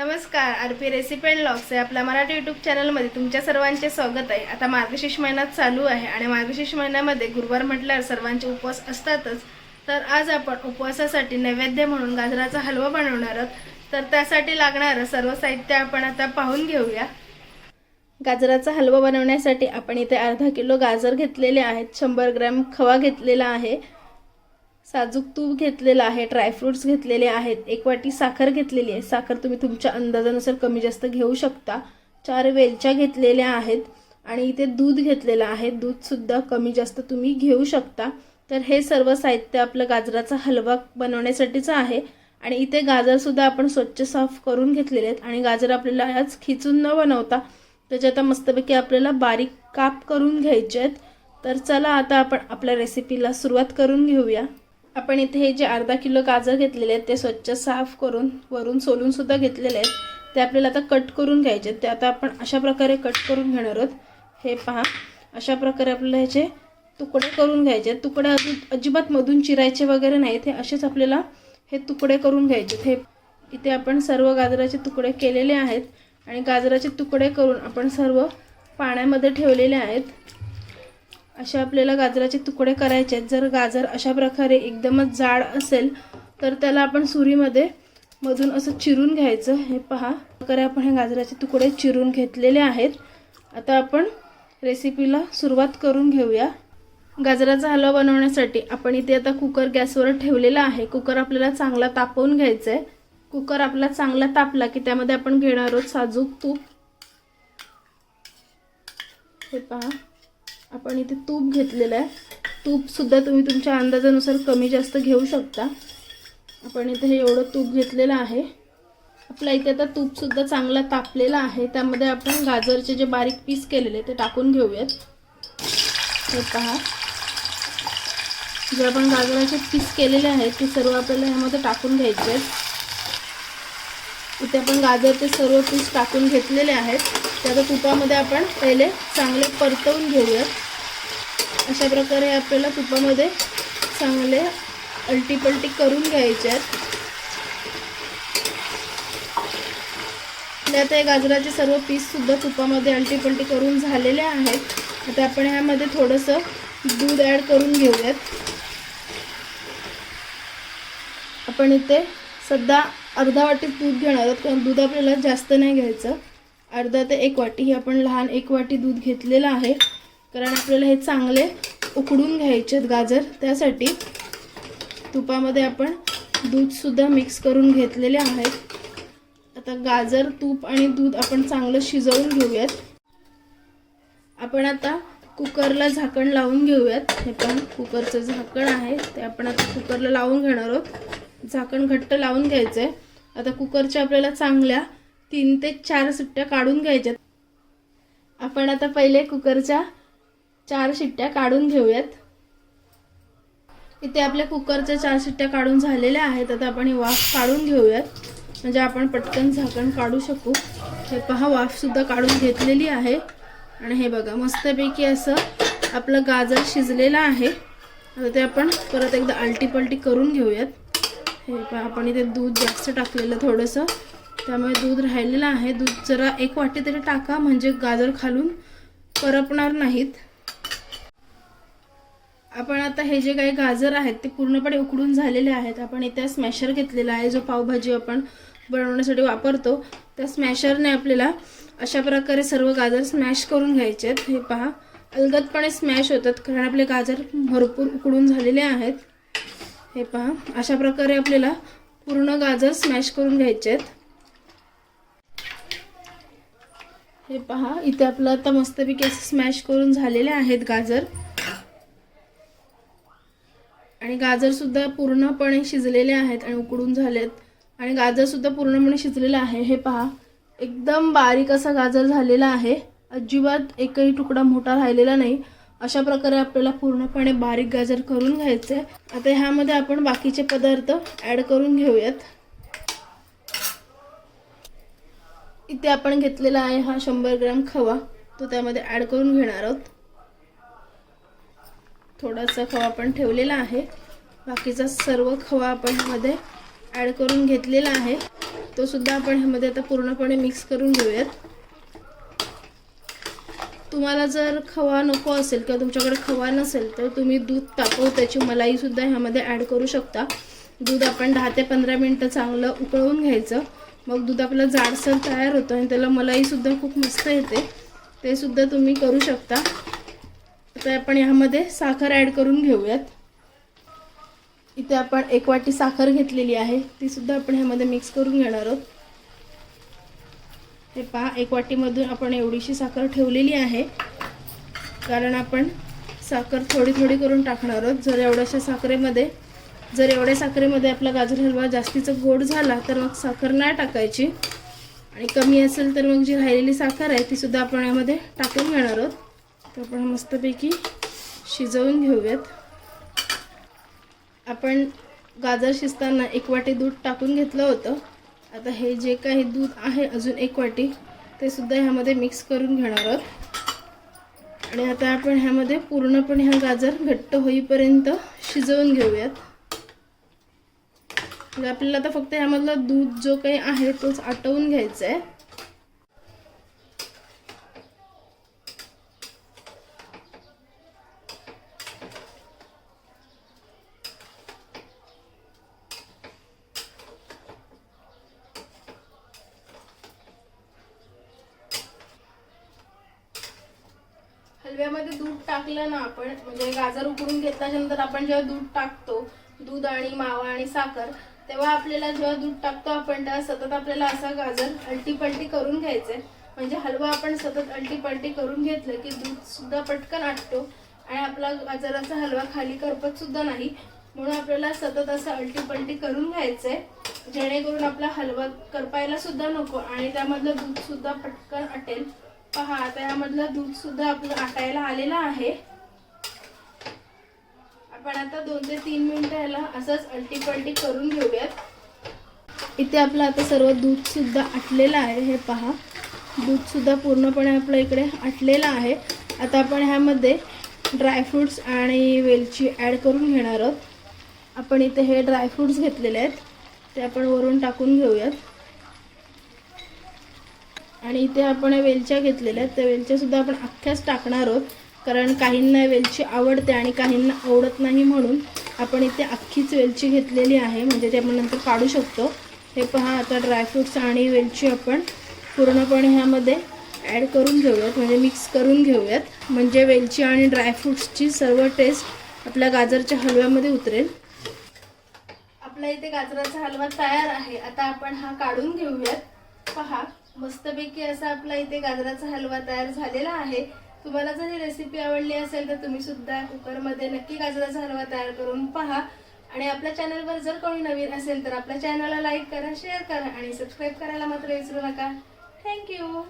नमस्कार R P recipe and locks आहे आपल्या मराठी यूट्यूब चॅनलमध्ये तुमच्या सर्वांचे स्वागत आहे. आता मार्गशीर्ष महिना चालू आहे आणि मार्गशीर्ष महिन्यामध्ये गुरुवार म्हटल्यावर सर्वांचे उपवास असतातच. तर आज आपण उपवासासाठी नैवेद्य म्हणून गाजराचा हलवा बनवणार आहोत. तर त्यासाठी लागणारं सर्व साहित्य आपण आता पाहून घेऊया. गाजराचा हलवा बनवण्यासाठी आपण इथे अर्धा किलो गाजर घेतलेले आहेत शंभर ग्रॅम खवा घेतलेला आहे. साजूक तूप घेतलेलं आहे ड्रायफ्रुट्स घेतलेले आहेत एक वाटी साखर घेतलेली आहे. साखर तुम्ही तुमच्या अंदाजानुसार कमी जास्त घेऊ शकता. चार वेलच्या घेतलेल्या आहेत आणि इथे दूध घेतलेलं आहे. दूधसुद्धा कमी जास्त तुम्ही घेऊ शकता. तर हे सर्व साहित्य आपलं गाजराचा हलवा बनवण्यासाठीचं आहे. आणि इथे गाजरसुद्धा आपण स्वच्छ साफ करून घेतलेले आहेत. आणि गाजर आपल्याला आज खिचून न बनवता त्याचे आता मस्तपैकी आपल्याला बारीक काप करून घ्यायचे आहेत. तर चला आता आपण आपल्या रेसिपीला सुरुवात करून घेऊया. आपण इथे हे जे अर्धा किलो गाजर घेतलेले आहेत ते स्वच्छ साफ करून वरून सोलून सुद्धा घेतलेले आहेत. ते आपल्याला आता कट करून घ्यायचे. आहेत ते आता आपण अशा प्रकारे कट करून घेणार आहोत. हे पहा. अशा प्रकारे आपल्याला ह्याचे तुकडे करून घ्यायचे. आहेत तुकडे अजून अजिबात मधून चिरायचे वगैरे नाहीत. हे असेच आपल्याला हे तुकडे करून घ्यायचे. हे इथे आपण सर्व गाजराचे तुकडे केलेले आहेत. आणि गाजराचे तुकडे करून आपण सर्व पाण्यामध्ये ठेवलेले आहेत. असे आपल्याला गाजराचे तुकडे करायचे आहेत. जर गाजर अशा प्रकारे एकदमच जाड असेल तर त्याला आपण सुरीमध्ये मधून असं चिरून घ्यायचं. हे पहा प्रकारे आपण हे गाजराचे तुकडे चिरून घेतलेले आहेत. आता आपण रेसिपीला सुरुवात करून घेऊया. गाजराचा हलवा बनवण्यासाठी आपण इथे आता कुकर गॅसवर ठेवलेला आहे. कुकर आपल्याला चांगला तापवून घ्यायचा आहे कुकर आपला चांगला तापला की त्यामध्ये आपण घेणार आहोत साजूक तूप. हे पहा. आपण इथे तूप घेतलेलं आहे. तूपसुद्धा तुम्ही तुमच्या अंदाजानुसार कमी जास्त घेऊ शकता. आपण इथे हे एवढं तूप घेतलेलं आहे. आपल्या इथे आता तूपसुद्धा चांगला तापलेला आहे. त्यामध्ये आपण गाजरचे जे बारीक पीस केलेले ते टाकून घेऊयात. हे पहा. जे आपण गाजराचे पीस केलेले आहेत ते सर्व आपल्याला ह्यामध्ये टाकून घ्यायचे आहेत. इथे आपण गाजरचे सर्व पीस टाकून घेतलेले आहेत. ते तुपामध्ये आपण पहिले चांगले परतवून घेऊयात अशा प्रकारे आपल्याला तुपामध्ये चांगले अल्टीपल्टी करून घ्यायचे आहेत. आपल्या आता हे गाजराचे सर्व पीससुद्धा तुपामध्ये अल्टीपल्टी करून झालेले आहेत. आता आपण ह्यामध्ये थोडंसं दूध ॲड करून घेऊयात. आपण इथे सध्या अर्धा वाटी दूध घेणार आहोत कारण दूध आपल्याला जास्त नाही घ्यायचं. अर्धा ते एक वाटी. ही आपण लहान एक वाटी दूध घेतलेलं आहे. कारण आपल्याला हे चांगले उकडून घ्यायचे आहेत गाजर. त्यासाठी तुपामध्ये आपण दूधसुद्धा मिक्स करून घेतलेले आहेत आता गाजर तूप आणि दूध आपण चांगलं शिजवून घेऊयात. आपण आता कुकरला झाकण लावून घेऊयात. हे पण कुकरचं झाकण आहे. ते आपण आता कुकरला लावून घेणार आहोत. झाकण घट्ट लावून घ्यायचं आहे आता कुकरच्या आपल्याला चांगल्या तीन ते चार सुट्ट्या काढून घ्यायच्यात. आपण आता पहिले कुकरच्या चार शिट्ट्या काढून घेऊयात. इथे आपल्या कुकरच्या चार शिट्ट्या काढून झालेल्या आहेत. आता आपण ही वाफ काढून घेऊयात. म्हणजे आपण पटकन झाकण काढू शकू. हे पहा वाफसुद्धा काढून घेतलेली आहे. आणि हे बघा मस्तपैकी असं आपलं गाजर शिजलेलं आहे. आता ते आपण परत एकदा आलटी पलटी करून घेऊयात. हे पहा आपण इथे दूध जास्त टाकलेलं थोडंसं. त्यामुळे दूध राहिलेलं आहे. दूध जरा एक वाटी तरी टाका म्हणजे गाजर खालून करपणार नाहीत. आपण आता हे जे काही गाजर आहेत ते पूर्णपणे उकडून झालेले आहेत. आपण इथे स्मॅशर घेतलेला आहे जो पावभाजी आपण बनवण्यासाठी वापरतो. त्या स्मॅशरने आपल्याला अशा प्रकारे सर्व गाजर स्मॅश करून घ्यायचे आहेत. हे पहा अलगदपणे स्मॅश होतात कारण आपले गाजर भरपूर उकडून झालेले आहेत. हे पहा अशा प्रकारे आपल्याला पूर्ण गाजर स्मॅश करून घ्यायचे आहेत. हे पहा इथे आपलं आता मस्तपैकी असं स्मॅश करून झालेले आहेत गाजर. आणि गाजरसुद्धा पूर्णपणे शिजलेले आहेत आणि उकडून झालेत. आणि गाजरसुद्धा पूर्णपणे शिजलेलं आहे. हे पहा एकदम बारीक असा गाजर झालेला आहे. अजिबात एकही तुकडा मोठा राहिलेला नाही. अशा प्रकारे आपल्याला पूर्णपणे बारीक गाजर करून घ्यायचे. आता ह्यामध्ये आपण बाकीचे पदार्थ ॲड करून घेऊयात. इथे आपण घेतलेला आहे हा शंभर ग्राम खवा. तो त्यामध्ये ॲड करून घेणार आहोत. थोडासा खवा आपण ठेवलेला आहे. बाकीचा सर्व खवा आपण ह्यामध्ये ॲड करून घेतलेला आहे. तो सुद्धा आपण ह्यामध्ये आता पूर्णपणे मिक्स करून घेऊयात. तुम्हाला जर खवा नको असेल किंवा तुमच्याकडे खवा नसेल तर तुम्ही दूध तापव त्याची मलाई सुद्धा ह्यामध्ये ॲड करू शकता. दूध आपण दहा ते पंधरा मिनटं चांगलं उकळवून घ्यायचं. मग दूध आपलं जाडसर तयार होतं आणि त्याला मलाईसुद्धा खूप मस्त येते. ते सुद्धा तुम्ही करू शकता. आता आपण ह्यामध्ये साखर ॲड करून घेऊयात. इथे आपण एक वाटी साखर घेतलेली आहे. ती सुद्धा आपण ह्यामध्ये मिक्स करून घेणार आहोत. हे पहा एक वाटीमधून आपण एवढीशी साखर ठेवलेली आहे. कारण आपण साखर थोडी थोडी करून टाकणार आहोत. जर एवढ्याशा साखरेमध्ये जर एवढ्या साखरेमध्ये आपला गाजर हलवा जास्तीचा गोड झाला तर मग साखर नाही टाकायची. आणि कमी असेल तर मग जी राहिलेली साखर आहे ती सुद्धा आपण यामध्ये टाकून घेणार आहोत. तर आपण मस्तपैकी शिजवून घेऊयात. आपण गाजर शिजताना एक वाटी दूध टाकून घेतलं होतं. आता हे जे काही दूध आहे अजून एक वाटी ते सुद्धा ह्यामध्ये मिक्स करून घेणार आहोत. आणि आता आपण ह्यामध्ये पूर्णपणे हा गाजर घट्ट होईपर्यंत शिजवून घेऊयात. म्हणजे आपल्याला आता फक्त ह्यामधला दूध जो काही आहे तोच आटवून घ्यायचा आहे हलव्यामध्ये दूध टाकलं ना आपण म्हणजे गाजर उकडून घेतल्यानंतर आपण जेव्हा दूध टाकतो दूध आणि मावा आणि साखर तेव्हा आपल्याला जेव्हा दूध टाकतो आपण सतत आपल्याला असा गाजर अलटी पलटी करून घ्यायचंय. म्हणजे हलवा आपण सतत अलटी पलटी करून घेतलं की दूध सुद्धा पटकन आटतो आणि आपला गाजराचा हलवा खाली करपत सुद्धा नाही. म्हणून आपल्याला सतत असं अलटी पलटी करून घ्यायचंय. जेणेकरून आपला हलवा करपायला सुद्धा नको आणि त्यामधलं दूध सुद्धा पटकन आटेल पहा आता यामधलं दूध सुद्धा आपलं आटायला आलेलं आहे. आपण आता दोन ते तीन मिनिटं ह्याला असंच अलटी पलटी करून घेऊयात. इथे आपलं आता सर्व दूध सुद्धा आटलेलं आहे हे पहा. दूध सुद्धा पूर्णपणे आपलं इकडे आटलेलं आहे. आता आपण ह्यामध्ये ड्रायफ्रूट्स आणि वेलची ॲड करून घेणार आहोत. आपण इथे हे ड्रायफ्रूट्स घेतलेले आहेत. ते आपण वरून टाकून घेऊयात. आणि इथे आपण वेलच्या घेतलेल्या आहेत. त्या वेलच्यासुद्धा आपण अख्ख्याच टाकणार आहोत. कारण काहींना वेलची आवडते आणि काहींना आवडत नाही म्हणून आपण इथे अख्खीच वेलची घेतलेली आहे. म्हणजे ते आपण नंतर काढू शकतो. हे पहा आता ड्रायफ्रूट्स आणि वेलची आपण पूर्णपणे ह्यामध्ये ॲड करून घेऊयात. म्हणजे मिक्स करून घेऊयात. म्हणजे वेलची आणि ड्रायफ्रूट्सची सर्व टेस्ट आपल्या गाजरच्या हलव्यामध्ये उतरेल. आपला इथे गाजराचा हलवा तयार आहे. आता आपण हा काढून घेऊयात. पहा. मस्तपैकी असा आपला इथे गाजराचा हलवा तयार झालेला आहे. तुम्हाला जर ही रेसिपी आवडली असेल तर तुम्ही सुद्धा कुकरमध्ये नक्की गाजराचा हलवा तयार करून पहा. आणि आपल्या चॅनलवर जर कोणी नवीन असेल तर आपल्या चॅनलला लाईक करा शेअर करा आणि सबस्क्राईब करायला मात्र विसरू नका. थँक्यू